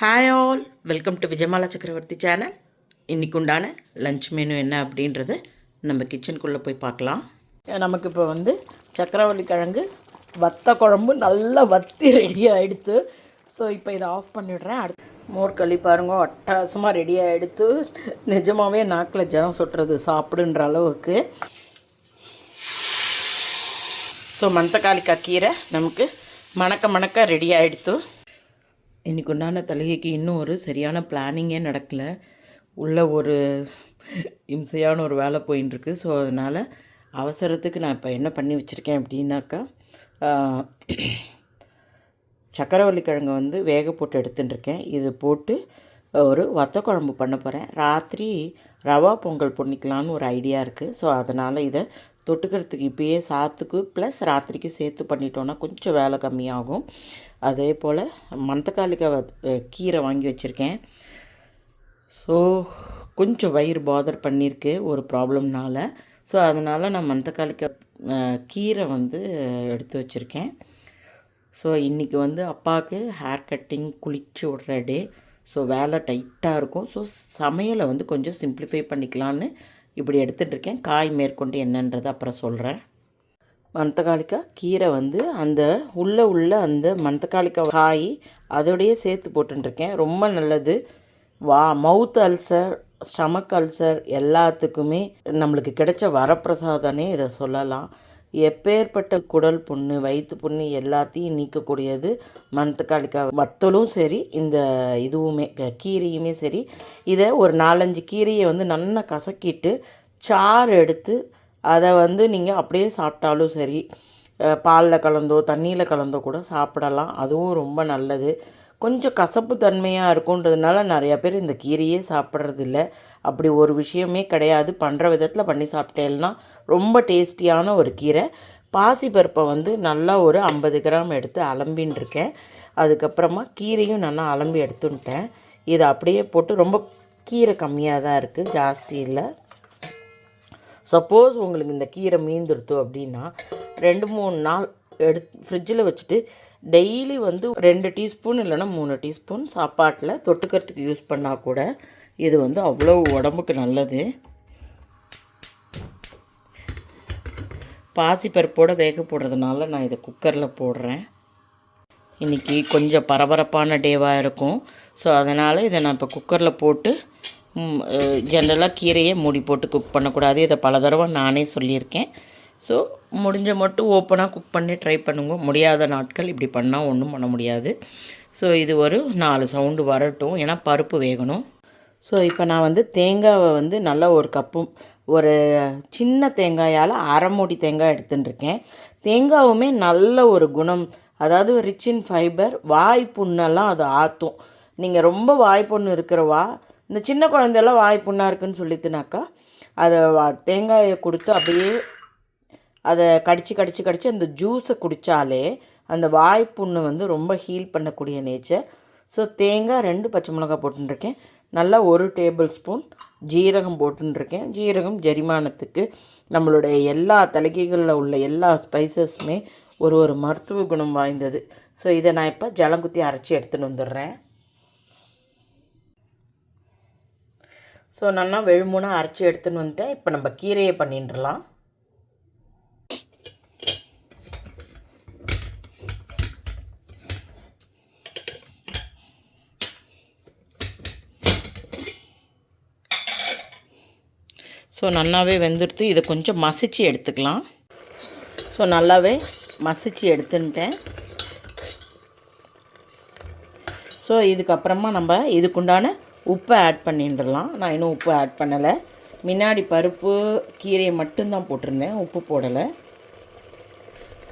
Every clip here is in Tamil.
Hi all welcome to Vijayamala Chakravarthy channel இன்னைக்கு உண்டான லஞ்ச் மெனு என்ன அப்படின்றத நம்ம கிச்சனுக்குள்ளே போய் பார்க்கலாம். நமக்கு இப்போ வந்து சக்கரவள்ளி கிழங்கு வத்த குழம்பு நல்லா வத்தி ரெடி ஆகிடுத்து ஸோ இப்போ இதை ஆஃப் பண்ணிடுறேன். அடுத்து மோர் களி பாருங்க அட்டாசமாக ரெடி ஆகிடுத்து நிஜமாகவே நாக்கில் ஜனம் சுட்டுறது சாப்பிடுன்ற அளவுக்கு. ஸோ மந்தக்காளிக்காய் கீரை நமக்கு மணக்க மணக்க ரெடி ஆகிடுத்து இன்றைக்கு உண்டான தலைகைக்கு இன்னும் ஒரு சரியான பிளானிங்கே நடக்கல. உள்ள ஒரு இம்சையான ஒரு வேலை போயின்னு ஸோ அதனால் அவசரத்துக்கு நான் இப்போ என்ன பண்ணி வச்சுருக்கேன் அப்படின்னாக்கா சக்கரவள்ளி கிழங்கு வந்து வேக போட்டு எடுத்துட்டுருக்கேன் இது போட்டு ஒரு வத்த குழம்பு பண்ண போகிறேன் ராத்திரி ரவா பொங்கல் பொண்ணிக்கலான்னு ஒரு ஐடியா இருக்குது ஸோ அதனால் இதை தொட்டுக்கிறதுக்கு இப்பயே சாத்துக்கு ப்ளஸ் ராத்திரிக்கு சேர்த்து பண்ணிட்டோன்னா கொஞ்சம் வேலை கம்மியாகும். அதே போல் மந்தக்காளிக்காய் கீரை வாங்கி வச்சுருக்கேன். ஸோ கொஞ்சம் வயிறு பாதர் பண்ணியிருக்கு ஒரு ப்ராப்ளம்னால் ஸோ அதனால் நான் மந்தக்காளிக்காய் கீரை வந்து எடுத்து வச்சுருக்கேன். ஸோ இன்றைக்கி வந்து அப்பாவுக்கு ஹேர் கட்டிங் குளிச்சு விட்ற டே ஸோ வேலை டைட்டாக இருக்கும். ஸோ சமையலை வந்து கொஞ்சம் சிம்பிளிஃபை பண்ணிக்கலான்னு இப்படி எடுத்துகிட்டு இருக்கேன். காய் மேற்கொண்டு என்னன்றதை அப்புறம் சொல்கிறேன் மணத்தக்காளிக்காய் கீரை வந்து அந்த உள்ளே உள்ள அந்த மணத்தக்காளிக்காய் காய் அதோடையே சேர்த்து போட்டுருக்கேன் ரொம்ப நல்லது. வா மவுத் அல்சர் ஸ்டமக் அல்சர் எல்லாத்துக்குமே நம்மளுக்கு கிடைச்ச வரப்பிரசாதனே இதை சொல்லலாம். எப்பேற்பட்ட குடல் புண்ணு வயிற்று புண்ணு எல்லாத்தையும் நீக்கக்கூடியது மணத்தக்காளிக்காய் வத்தலும் சரி இந்த இதுவுமே க- கீரையுமே சரி. இதை ஒரு நாலஞ்சு கீரையை வந்து நல்லா கசக்கிட்டு சாறு எடுத்து அதை வந்து நீங்கள் அப்படியே சாப்பிட்டாலும் சரி பாலில் கலந்தோ தண்ணியில் கலந்தோ கூட சாப்பிடலாம். அதுவும் ரொம்ப நல்லது. கொஞ்சம் கசப்பு தன்மையாக இருக்குன்றதுனால நிறையா பேர் இந்த கீரையே சாப்பிட்றதில்ல. அப்படி ஒரு விஷயமே கிடையாது. பண்ணுற விதத்தில் பண்ணி சாப்பிட்டேன்னா ரொம்ப டேஸ்டியான ஒரு கீரை. பாசிப்பருப்பை வந்து நல்லா ஒரு ஐம்பது கிராம் எடுத்து அலம்பின்னு இருக்கேன். அதுக்கப்புறமா கீரையும் நல்லா அலம்பி எடுத்துன்ட்டேன். இதை அப்படியே போட்டு ரொம்ப கீரை கம்மியாக தான் இருக்குது ஜாஸ்தி இல்லை. சப்போஸ் உங்களுக்கு இந்த கீரை மீந்துருத்து அப்படின்னா ரெண்டு மூணு நாள் எடுத்து ஃப்ரிட்ஜில் வச்சுட்டு டெய்லி வந்து ரெண்டு டீஸ்பூன் இல்லைன்னா மூணு டீஸ்பூன் சாப்பாட்டில் தொட்டுக்கிறதுக்கு யூஸ் பண்ணால் கூட இது வந்து அவ்வளோ உடம்புக்கு நல்லது. பாசிப்பருப்போடு வேக போடுறதுனால நான் இதை குக்கரில் போடுறேன். இன்றைக்கி கொஞ்சம் பரபரப்பான டேவாக இருக்கும். ஸோ அதனால் இதை நான் இப்போ குக்கரில் போட்டு ஜென்ரலாக கீரையை மூடி போட்டு குக் பண்ணக்கூடாது. இதை பல தடவை நானே சொல்லியிருக்கேன். ஸோ முடிஞ்ச மட்டும் ஓப்பனாக குக் பண்ணி ட்ரை பண்ணுங்க. முடியாத நாட்கள் இப்படி பண்ணால் ஒன்றும் பண்ண முடியாது. ஸோ இது ஒரு நாலு சவுண்டு வரட்டும். ஏன்னா பருப்பு வேகணும். ஸோ இப்போ நான் வந்து தேங்காவை வந்து நல்லா ஒரு கப்பும் ஒரு சின்ன தேங்காயால் அரை மூடி தேங்காய் எடுத்துன்னு இருக்கேன் தேங்காவுமே நல்ல ஒரு குணம். அதாவது ரிச் இன் ஃபைபர் வாய் புண்ணெல்லாம் அது ஆற்றும் நீங்கள் ரொம்ப வாய் புண்ணு இருக்கிறவா இந்த சின்ன குழந்தையெல்லாம் வாய் புண்ணாக இருக்குன்னு சொல்லிட்டுனாக்கா அதை வா- தேங்காயை கொடுத்து அப்படியே அதை கடிச்சு கடிச்சு கடிச்சு அந்த ஜூஸை குடித்தாலே அந்த வாய்ப்புண்ணு வந்து ரொம்ப ஹீல் பண்ணக்கூடிய நேச்சர். ஸோ தேங்காய் ரெண்டு பச்சை மிளகாய் போட்டுருக்கேன். நல்லா ஒரு டேபிள் ஸ்பூன் ஜீரகம் போட்டுருக்கேன். ஜீரகம் ஜெரிமானத்துக்கு நம்மளுடைய எல்லா தலைகைகளில் உள்ள எல்லா ஸ்பைசஸுமே ஒரு ஒரு மருத்துவ குணம் வாய்ந்தது. ஸோ இதை நான் இப்போ ஜலங்குத்தி அரைச்சி எடுத்துன்னு வந்துடுறேன். ஸோ நல்லா வெழுமுனா அரைச்சி எடுத்துன்னு வந்துட்டேன். இப்போ நம்ம கீரையை பண்ணிட்டுலாம் ஸோ நல்லாவே வெந்துடுத்து இதை கொஞ்சம் மசிச்சு எடுத்துக்கலாம். ஸோ நல்லாவே மசிச்சு எடுத்துன்ட்டேன். ஸோ இதுக்கப்புறமா நம்ம இதுக்குண்டான உப்பை ஆட் பண்ணிடலாம். நான் இன்னும் உப்பு ஆட் பண்ணலை. முன்னாடி பருப்பு கீரையை மட்டும்தான் போட்டிருந்தேன். உப்பு போடலை.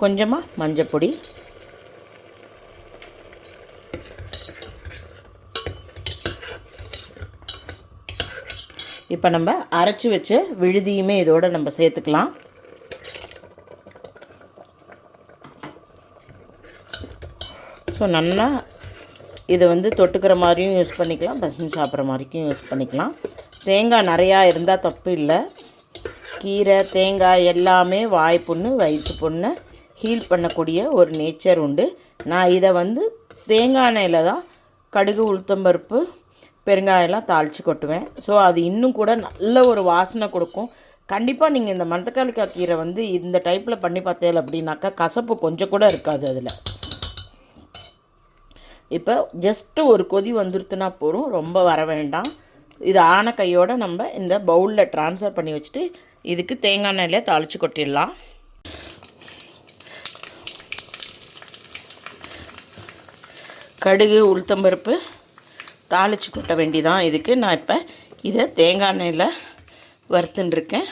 கொஞ்சமாக மஞ்சப்பொடி இப்போ நம்ம அரைச்சி வச்ச விழுதியுமே இதோடு நம்ம சேர்த்துக்கலாம். ஸோ நல்லா இதை வந்து தொட்டுக்கிற மாதிரியும் யூஸ் பண்ணிக்கலாம் பசங்க சாப்பிட்ற மாதிரிக்கும் யூஸ் பண்ணிக்கலாம். தேங்காய் நிறையா இருந்தால் தப்பு இல்லை. கீரை தேங்காய் எல்லாமே வாய் புண்ணு வயிற்று புண்ணை ஹீல் பண்ணக்கூடிய ஒரு நேச்சர் உண்டு. நான் இதை வந்து தேங்காய் எண்ணெயில் தான் கடுகு உளுத்தம்பருப்பு பெருங்காயம்லாம் தாளித்து கொட்டுவேன். ஸோ அது இன்னும் கூட நல்ல ஒரு வாசனை கொடுக்கும். கண்டிப்பாக நீங்கள் இந்த மணத்தக்காளிக்காய் கீரை வந்து இந்த டைப்பில் பண்ணி பார்த்தேன் அப்படின்னாக்கா கசப்பு கொஞ்சம் கூட இருக்காது அதில். இப்போ ஜஸ்ட்டு ஒரு கொதி வந்துருத்துனா போதும். ரொம்ப வர வேண்டாம். இது ஆன கையோடு நம்ம இந்த பவுலில் ட்ரான்ஸ்ஃபர் பண்ணி வச்சுட்டு இதுக்கு தேங்காய் எண்ணெயிலே தாளித்து கொட்டிடலாம். கடுகு உளுத்தம்பருப்பு தாளித்து கொட்ட வேண்டிதான். இதுக்கு நான் இப்போ இதை தேங்காய் எண்ணெயில் வறுத்துட்டுருக்கேன்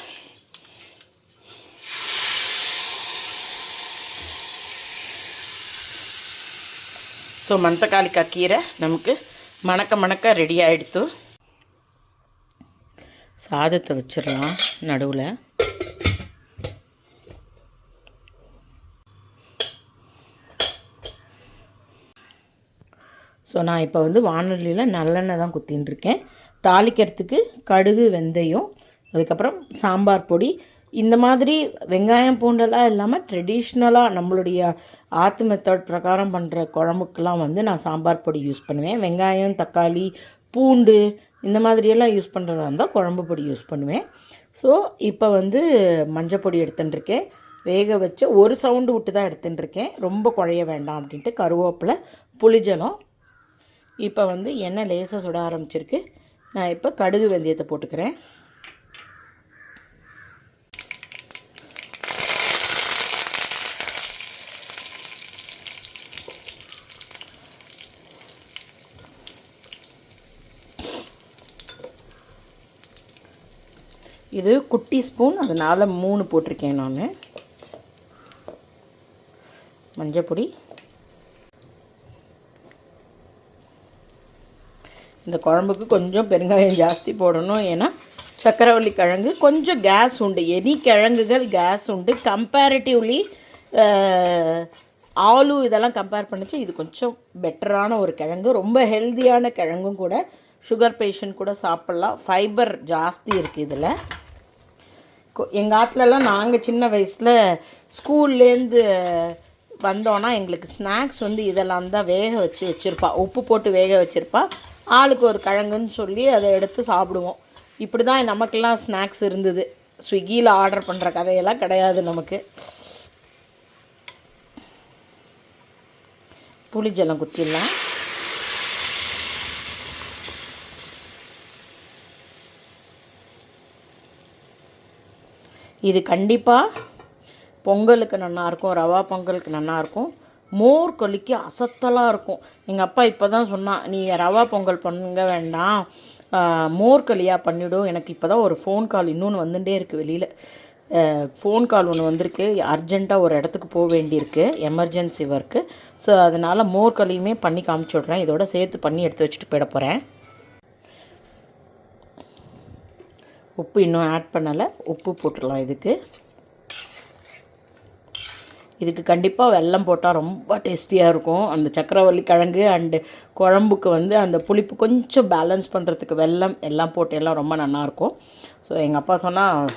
ஸோ மணத்தக்காளிக்காய் கீரை நமக்கு மணக்க மணக்க ரெடி ஆகிடுத்து சாதத்தை வச்சிடலாம் நடுவில். ஸோ நான் இப்போ வந்து வானொலியில் நல்லெண்ணெய் தான் குத்தின்னு இருக்கேன் தாளிக்கிறதுக்கு கடுகு வெந்தயம் அதுக்கப்புறம் சாம்பார் பொடி இந்த மாதிரி வெங்காயம் பூண்டெல்லாம் இல்லாமல் ட்ரெடிஷ்னலாக நம்மளுடைய ஆத்து மெத்தட் பிரகாரம் பண்ணுற குழம்புக்கெலாம் வந்து நான் சாம்பார் பொடி யூஸ் பண்ணுவேன். வெங்காயம் தக்காளி பூண்டு இந்த மாதிரியெல்லாம் யூஸ் பண்ணுறதா இருந்தால் குழம்பு பொடி யூஸ் பண்ணுவேன். ஸோ இப்போ வந்து மஞ்சள் பொடி எடுத்துட்டுருக்கேன். வேக வச்சு ஒரு சவுண்டு விட்டு தான் எடுத்துட்டுருக்கேன். ரொம்ப குழைய வேண்டாம் அப்படின்ட்டு கருவேப்பிலை புளிஜலம். இப்போ வந்து எண்ணெய் லேசாக சுட ஆரம்பிச்சிருக்கு. நான் இப்போ கடுகு வெந்தயத்தை போட்டுக்கிறேன். இது குட்டி ஸ்பூன். அதனால் மூணு போட்டிருக்கேன் நான். மஞ்சப்பொடி. இந்த குழம்புக்கு கொஞ்சம் பெருங்காயம் ஜாஸ்தி போடணும். ஏன்னா சக்கரவள்ளி கிழங்கு கொஞ்சம் கேஸ் உண்டு. எனி கிழங்குகள் கேஸ் உண்டு. கம்பேரிட்டிவ்லி ஆலு இதெல்லாம் கம்பேர் பண்ணிச்சு. இது கொஞ்சம் பெட்டரான ஒரு கிழங்கு. ரொம்ப ஹெல்த்தியான கிழங்கும் கூட சுகர் பேஷண்ட் கூட சாப்பிட்லாம். ஃபைபர் ஜாஸ்தி இருக்குது இதில். எங்கள் ஆற்றுலலாம் நாங்கள் சின்ன வயசில் ஸ்கூல்லேருந்து வந்தோன்னா எங்களுக்கு ஸ்நாக்ஸ் வந்து இதெல்லாம் தான் வேக வச்சு வச்சுருப்பா. உப்பு போட்டு வேக வச்சுருப்பா. ஆளுக்கு ஒரு கிழங்குன்னு சொல்லி அதை எடுத்து சாப்பிடுவோம். இப்படி தான் நமக்கெல்லாம் ஸ்நாக்ஸ் இருந்தது. ஸ்விக்கியில் ஆர்டர் பண்ணுற கதையெல்லாம் கிடையாது நமக்கு. புளிஜலம் குத்திடலாம். இது கண்டிப்பாக பொங்கலுக்கு நல்லாயிருக்கும் ரவா பொங்கலுக்கு நல்லாயிருக்கும் மோர் கொலிக்கு அசத்தலாக இருக்கும். எங்கள் அப்பா இப்போ தான் சொன்னான் நீ ரவா பொங்கல் பண்ணுங்க வேண்டாம். மோர் களியாக பண்ணிவிடும் எனக்கு இப்போ தான் ஒரு ஃபோன் கால் இன்னொன்று வந்துட்டே இருக்குது வெளியில். ஃபோன் கால் ஒன்று வந்திருக்கு. அர்ஜெண்ட்டாக ஒரு இடத்துக்கு போக வேண்டியிருக்கு. எமர்ஜென்சி ஒர்க்கு ஸோ அதனால் மோர் களியுமே பண்ணி காமிச்சு விட்றேன். இதோட சேர்த்து பண்ணி எடுத்து வச்சுட்டு போயிட போகிறேன் உப்பு இன்னும் ஆட் பண்ணலை. உப்பு போட்டுடலாம் இதுக்கு. இதுக்கு கண்டிப்பாக வெல்லம் போட்டால் ரொம்ப டேஸ்டியாக இருக்கும். அந்த சக்கரவள்ளி கிழங்கு அண்டு குழம்புக்கு வந்து அந்த புளிப்பு கொஞ்சம் பேலன்ஸ் பண்ணுறதுக்கு வெல்லம் எல்லாம் போட்டு எல்லாம் ரொம்ப நல்லாயிருக்கும் ஸோ எங்கள் அப்பா சொன்னால்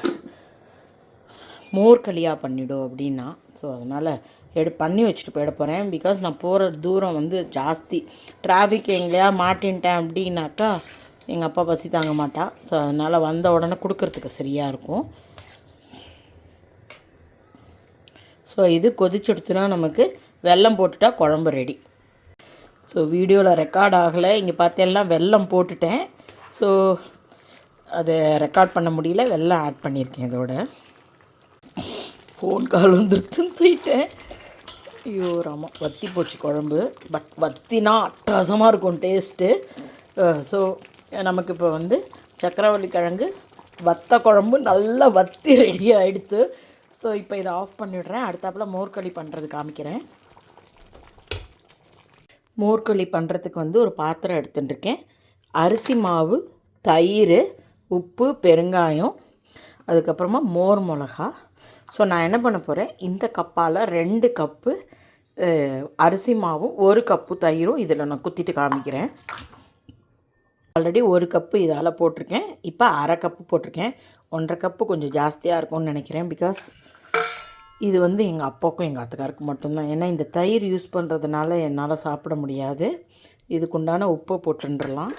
மோர் களியாக பண்ணிவிடும் அப்படின்னா. ஸோ அதனால் எடு பண்ணி வச்சுட்டு போயிட போகிறேன் பிகாஸ் நான் போகிற தூரம் வந்து ஜாஸ்தி. டிராஃபிக் எங்கேயா மாட்டின்ட்டேன் அப்படின்னாக்கா எங்கள் அப்பா பசி தாங்க மாட்டா. ஸோ அதனால் வந்த உடனே கொடுக்கறதுக்கு சரியாக இருக்கும். ஸோ இது கொதிச்சுடுத்துனா நமக்கு வெல்லம் போட்டுட்டா குழம்பு ரெடி ஸோ வீடியோவில் ரெக்கார்ட் ஆகலை. இங்கே பார்த்தேன்னா வெல்லம் போட்டுட்டேன். ஸோ அதை ரெக்கார்ட் பண்ண முடியல. வெல்லம் ஆட் பண்ணியிருக்கேன் இதோட. ஃபோன் கால் வந்துருத்துன்னு சொல்லிட்டேன். ஐயோ ராமா. வத்தி போச்சு குழம்பு. பட் வத்தினா அட்டகாசமாக இருக்கும் டேஸ்ட்டு ஸோ uh, நமக்கு இப்போ வந்து சக்கரவள்ளி கிழங்கு வத்த குழம்பு நல்லா வத்தி ரெடி ஆகிடுத்து ஸோ இப்போ இதை ஆஃப் பண்ணிவிடுறேன் அடுத்தாப்பில் மோர்க்களி பண்ணுறது காமிக்கிறேன். மோர்க்களி பண்ணுறதுக்கு வந்து ஒரு பாத்திரம் எடுத்துட்டுருக்கேன். அரிசி மாவு தயிர் உப்பு பெருங்காயம் அதுக்கப்புறமா மோர் மிளகா. ஸோ நான் என்ன பண்ண போகிறேன் இந்த கப்பால் ரெண்டு கப்பு அரிசி மாவும் ஒரு கப்பு தயிரும் இதில் நான் குத்திட்டு காமிக்கிறேன். ஆல்ரெடி ஒரு கப்பு இதால் போட்டிருக்கேன். இப்போ அரை கப்பு போட்டிருக்கேன். ஒன்றரை கப்பு கொஞ்சம் ஜாஸ்தியாக இருக்கும்னு நினைக்கிறேன் பிகாஸ் இது வந்து எங்கள் அப்பாவுக்கும் எங்கள் அத்துக்காருக்கும் மட்டும்தான். ஏன்னா இந்த தயிர் யூஸ் பண்ணுறதுனால என்னால் சாப்பிட முடியாது. இதுக்குண்டான உப்பை போட்டுன்றலாம்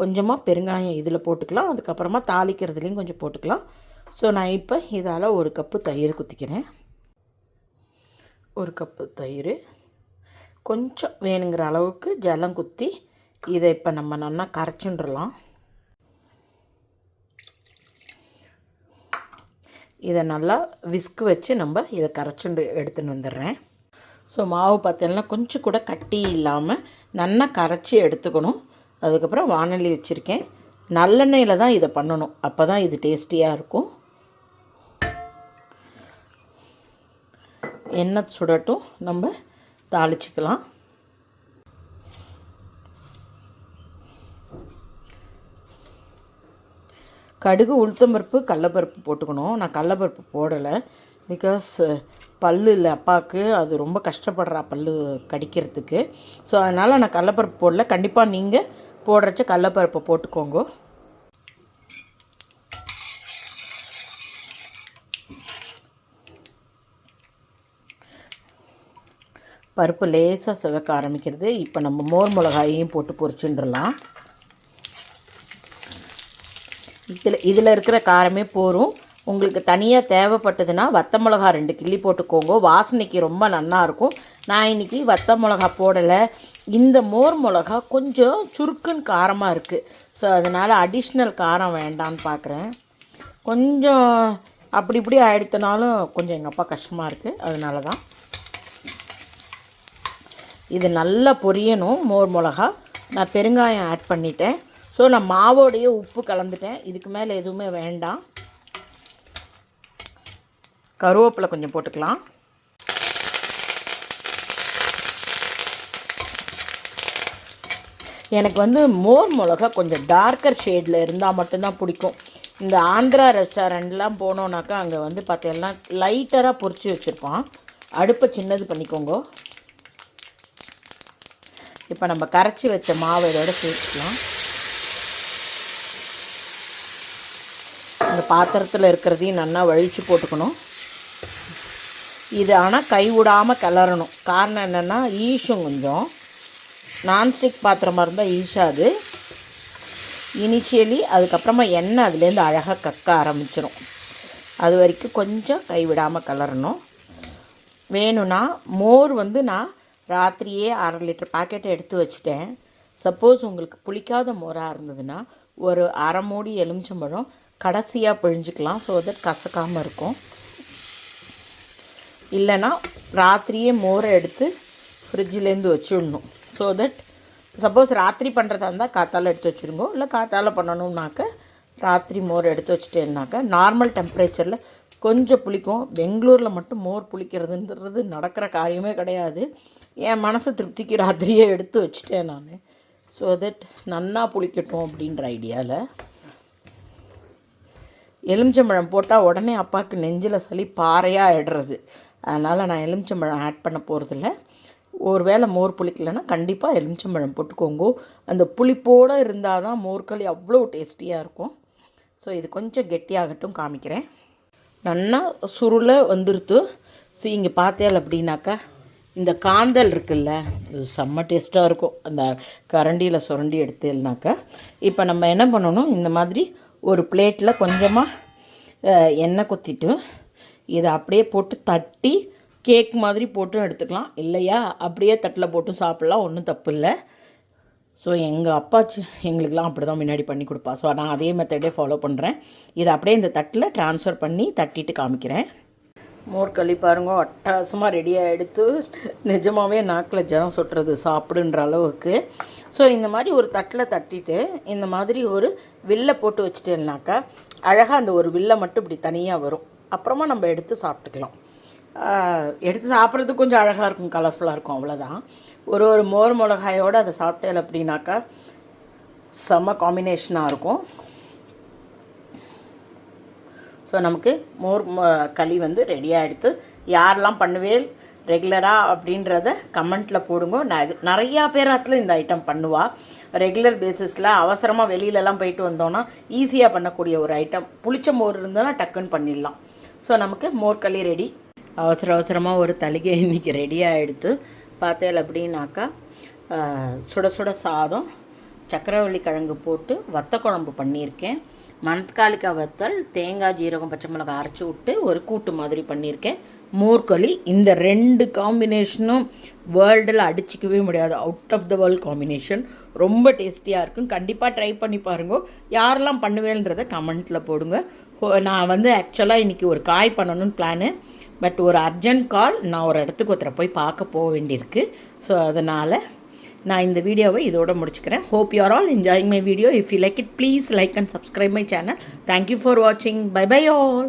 கொஞ்சமாக பெருங்காயம் இதில் போட்டுக்கலாம். அதுக்கப்புறமா தாளிக்கிறதுலேயும் கொஞ்சம் போட்டுக்கலாம். ஸோ நான் இப்போ இதால் ஒரு கப்பு தயிர் குத்திக்கிறேன். ஒரு கப்பு தயிர். கொஞ்சம் வேணுங்கிற அளவுக்கு ஜலம் குத்தி இதை இப்போ நம்ம நல்லா கரைச்சுன்றலாம் இதை நல்லா விஸ்க் வச்சு நம்ம இதை கரைச்சுண்டு எடுத்துன்னு வந்துடுறேன். ஸோ மாவு பார்த்தீங்கன்னா கொஞ்சம் கூட கட்டி இல்லாமல் நல்லா கரைச்சி எடுத்துக்கணும். அதுக்கப்புறம் வானொலி வச்சுருக்கேன். நல்லெண்ணெயில் தான் இதை பண்ணணும். அப்போ தான் இது டேஸ்டியாக இருக்கும். எண்ணெய் சுடட்டும். நம்ம தாளிச்சிக்கலாம். கடுகு உளுத்தம்பருப்பு கடலப்பருப்பு போட்டுக்கணும். நான் கடலப்பருப்பு போடலை. பிகாஸ் பல்லு இல்லை அப்பாவுக்கு. அது ரொம்ப கஷ்டப்படுறா பல்லு கடிக்கிறதுக்கு. ஸோ அதனால் நான் கடலப்பருப்பு போடல. கண்டிப்பாக நீங்கள் போடுறச்ச கடலப்பருப்பை போட்டுக்கோங்க. பருப்பு லேசாக சிவக்க ஆரம்பிக்கிறது. இப்போ நம்ம மோர் மிளகாயையும் போட்டு பொரிச்சுன்றலாம் இதில் இதில் இருக்கிற காரமே போரும். உங்களுக்கு தனியாக தேவைப்பட்டதுன்னா வத்த மிளகா ரெண்டு கிள்ளி போட்டுக்கோங்க. வாசனைக்கு ரொம்ப நல்லா இருக்கும். நான் இன்றைக்கி வத்த மிளகா போடலை. இந்த மோர் மிளகா கொஞ்சம் சுருக்குன்னு காரமாக இருக்குது ஸோ அதனால் அடிஷ்னல் காரம் வேண்டான்னு பார்க்குறேன் கொஞ்சம் அப்படி இப்படி ஆயிடுத்தனாலும் கொஞ்சம் எங்கள் அப்பா கஷ்டமாக இருக்குது அதனால தான் இது நல்லா பொரியணும் மோர் மிளகா. நான் பெருங்காயம் ஆட் பண்ணிட்டேன். ஸோ நான் மாவோடைய உப்பு கலந்துட்டேன். இதுக்கு மேலே எதுவுமே வேண்டாம். கருவேப்பிலை கொஞ்சம் போட்டுக்கலாம். எனக்கு வந்து மோர் மிளகா கொஞ்சம் டார்க்கர் ஷேடில் இருந்தால் மட்டும்தான் பிடிக்கும். இந்த ஆந்திரா ரெஸ்டாரண்ட்லாம் போனோன்னாக்கா அங்கே வந்து பார்த்தீங்கன்னா லைட்டராக பொரிச்சு வச்சுருப்பான். அடுப்பை சின்னது பண்ணிக்கோங்க. இப்போ நம்ம கரைச்சி வச்ச மாவு இதோட சேர்த்துக்கலாம். அந்த பாத்திரத்தில் இருக்கிறதையும் நல்லா வழித்து போட்டுக்கணும். இது ஆனால் கை விடாமல் கிளறணும். காரணம் என்னென்னா ஈஷும் கொஞ்சம் நான்ஸ்டிக் பாத்திரமாக இருந்தால் ஈஷாது. இனிஷியலி அதுக்கப்புறமா எண்ணெய் அதுலேருந்து அழகாக கக்க ஆரம்பிச்சிடும் அது வரைக்கும் கொஞ்சம் கைவிடாமல் கிளறணும். வேணும்னா மோர் வந்து நான் ராத்திரியே அரை லிட்டர் பாக்கெட்டை எடுத்து வச்சுட்டேன். சப்போஸ் உங்களுக்கு புளிக்காத மோராக இருந்ததுன்னா ஒரு அரை மூடி எலுமிச்சம்பழம் கடைசியாக பிழிஞ்சிக்கலாம். ஸோ தட் கசக்காமல் இருக்கும். இல்லைன்னா ராத்திரியே மோரை எடுத்து ஃப்ரிட்ஜிலேருந்து வச்சுடணும். ஸோ தட் சப்போஸ் ராத்திரி பண்ணுறதா இருந்தால் காத்தால் எடுத்து வச்சுருங்கோ இல்லை காத்தால் பண்ணணும்னாக்க ராத்திரி மோர் எடுத்து வச்சுட்டேன்னாக்கா நார்மல் டெம்பரேச்சரில் கொஞ்சம் புளிக்கும். பெங்களூரில் மட்டும் மோர் புளிக்கிறதுன்றது நடக்கிற காரியமே கிடையாது. என் மனசு திருப்திக்கு ராத்திரியே எடுத்து வச்சுட்டேன் நான். ஸோ தட் நன்னா புளிக்கட்டும் அப்படின்ற ஐடியாவில் எலுமிச்சம்பழம் போட்டால் உடனே அப்பாவுக்கு நெஞ்சில் சளி பாறையாக ஆகிடுறது அதனால் நான் எலுமிச்சம்பழம் ஆட் பண்ண போகிறதில்ல ஒரு வேளை மோர் புளிக்கலைன்னா கண்டிப்பாக எலுமிச்சம்பழம் போட்டுக்கோங்க. அந்த புளிப்போடு இருந்தால் தான் மோர்களி அவ்வளோ டேஸ்டியாக இருக்கும். ஸோ இது கொஞ்சம் கெட்டியாகட்டும் காமிக்கிறேன். நல்லா சுருளை வந்துருத்து. சி இங்கே பார்த்தேன் அப்படின்னாக்கா இந்த காந்தல் இருக்குல்ல இது செம்ம டேஸ்ட்டாக இருக்கும். அந்த கரண்டியில் சுரண்டி எடுத்துனாக்கா இப்போ நம்ம என்ன பண்ணணும்? இந்த மாதிரி ஒரு பிளேட்டில் கொஞ்சமாக எண்ணெய் கொத்திட்டு இதை அப்படியே போட்டு தட்டி கேக் மாதிரி போட்டும் எடுத்துக்கலாம். இல்லையா? அப்படியே தட்டில் போட்டு சாப்பிட்லாம். ஒன்றும் தப்பு இல்லை. ஸோ எங்கள் அப்பாச்சி எங்களுக்கெலாம் அப்படி தான் முன்னாடி பண்ணி கொடுப்பா. ஸோ நான் அதே மெத்தடே ஃபாலோ பண்ணுறேன் இதை அப்படியே இந்த தட்டில் ட்ரான்ஸ்ஃபர் பண்ணி தட்டிட்டு காமிக்கிறேன். மோர்களி பாருங்க அட்டாசமாக ரெடியாக எடுத்து நிஜமாகவே நாக்கில் ஜனம் சொட்டுறது சாப்பிடுன்ற அளவுக்கு. ஸோ இந்த மாதிரி ஒரு தட்டில் தட்டிட்டு இந்த மாதிரி ஒரு வில்லை போட்டு வச்சுட்டேன்னாக்கா அழகாக அந்த ஒரு வில்லை மட்டும் இப்படி தனியாக வரும். அப்புறமா நம்ம எடுத்து சாப்பிட்டுக்கலாம். எடுத்து சாப்பிட்றதுக்கு கொஞ்சம் அழகாக இருக்கும் கலர்ஃபுல்லாக இருக்கும் அவ்வளோதான் ஒரு ஒரு மோர் மிளகாயோடு அதை சாப்பிட்டேன் அப்படின்னாக்கா செம்ம காம்பினேஷனாக இருக்கும். ஸோ நமக்கு மோர் களி வந்து ரெடியாக எடுத்து யாரெல்லாம் பண்ணுவேல் ரெகுலராக அப்படின்றத கமெண்ட்டில் போடுங்க. நான் இது நிறையா பேராத்தில் இந்த ஐட்டம் பண்ணுவாள் ரெகுலர் பேசிஸில் அவசரமாக வெளியிலலாம் போயிட்டு வந்தோன்னா ஈஸியாக பண்ணக்கூடிய ஒரு ஐட்டம் புளிச்ச மோர் இருந்தோன்னா டக்குன்னு பண்ணிடலாம். ஸோ நமக்கு மோர்க்களி ரெடி அவசர அவசரமாக ஒரு தலிகை இன்றைக்கி ரெடியாக எடுத்து பார்த்தேன் அப்படின்னாக்கா சுட சுட சாதம் சக்கரவள்ளி கிழங்கு போட்டு வத்த குழம்பு பண்ணியிருக்கேன். மணத்தக்காளிக்காய் வத்தல் தேங்காய் ஜீரகம் பச்சை மிளகாய் அரைச்சி விட்டு ஒரு கூட்டு மாதிரி பண்ணியிருக்கேன். மோர்களி இந்த ரெண்டு காம்பினேஷனும் வேர்ல்டில் அடிச்சிக்கவே முடியாது. Out of the world combination ரொம்ப டேஸ்டியாக இருக்கும். கண்டிப்பாக ட்ரை பண்ணி பாருங்க. யாரெல்லாம் பண்ணுவேன்றதை கமெண்ட்டில் போடுங்க. நான் வந்து ஆக்சுவலாக இன்றைக்கி ஒரு காய் பண்ணணும்னு பிளானு பட் ஒரு அர்ஜென்ட் கால் நான் ஒரு இடத்துக்கு ஒருத்தரை போய் பார்க்க போக வேண்டியிருக்கு. ஸோ அதனால் நான் இந்த வீடியோவை இதோட முடிச்சுக்கிறேன். Hope you are all enjoying my video if you like it please like and subscribe my channel thank you for வாட்சிங் பை பை ஆல்